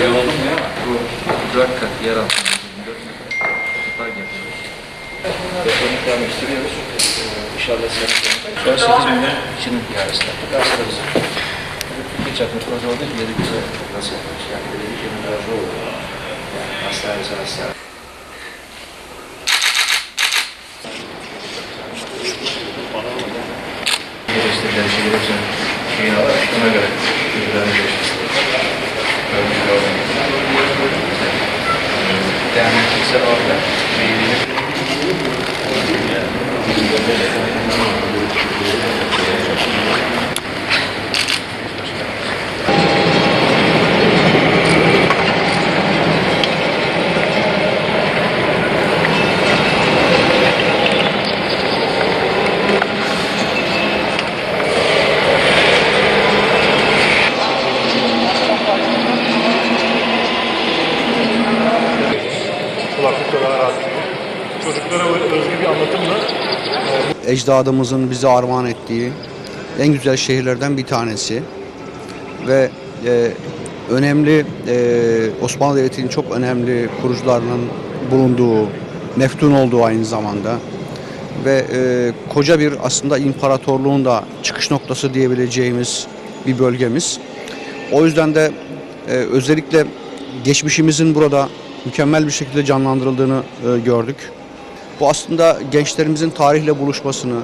kadar yol olmuyor ama bu 4 kat yer altında 24 metre otopark yapıyoruz. Ettiriyoruz. Ee, İnşallah sene sonu. Şu an 8 milyon kişinin ihalesi yaptık. Aslında bizim bir çaplı proje olduğu için yeri bize nasıl yapıyoruz? Yani belediyenin razı olur. Yani hastane hastane. Geliştirdiği şey gelirse şeyini alarak ona göre bilgilerini geliştirsin. Görmüş Devam ettiyse kulaklıkla beraber çocuklara özgü bir anlatımla ecdadımızın bize armağan ettiği en güzel şehirlerden bir tanesi. Ve e, önemli e, Osmanlı Devleti'nin çok önemli kurucularının bulunduğu, meftun olduğu aynı zamanda. Ve e, koca bir aslında imparatorluğun da çıkış noktası diyebileceğimiz bir bölgemiz. O yüzden de e, özellikle geçmişimizin burada mükemmel bir şekilde canlandırıldığını e, gördük. Bu aslında gençlerimizin tarihle buluşmasını,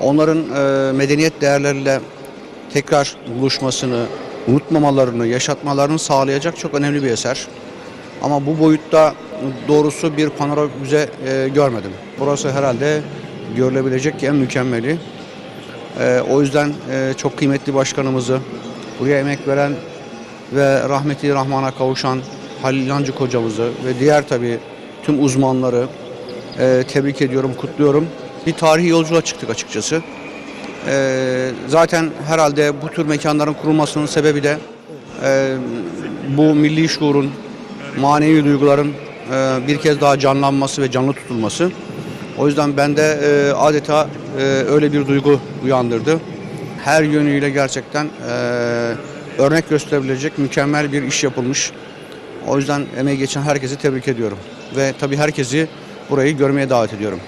onların e, medeniyet değerleriyle tekrar buluşmasını, unutmamalarını, yaşatmalarını sağlayacak çok önemli bir eser. Ama bu boyutta doğrusu bir panorama müze e, görmedim. Burası herhalde görülebilecek en mükemmeli. E, o yüzden e, çok kıymetli başkanımızı, buraya emek veren ve rahmeti rahmana kavuşan Halil Yancık hocamızı ve diğer tabii tüm uzmanları e, tebrik ediyorum, kutluyorum. Bir tarihi yolculuğa çıktık açıkçası. E, zaten herhalde bu tür mekanların kurulmasının sebebi de e, bu milli şuurun, manevi duyguların e, bir kez daha canlanması ve canlı tutulması. O yüzden bende e, adeta e, öyle bir duygu uyandırdı. Her yönüyle gerçekten e, örnek gösterebilecek mükemmel bir iş yapılmış. O yüzden emeği geçen herkesi tebrik ediyorum. Ve tabii herkesi burayı görmeye davet ediyorum.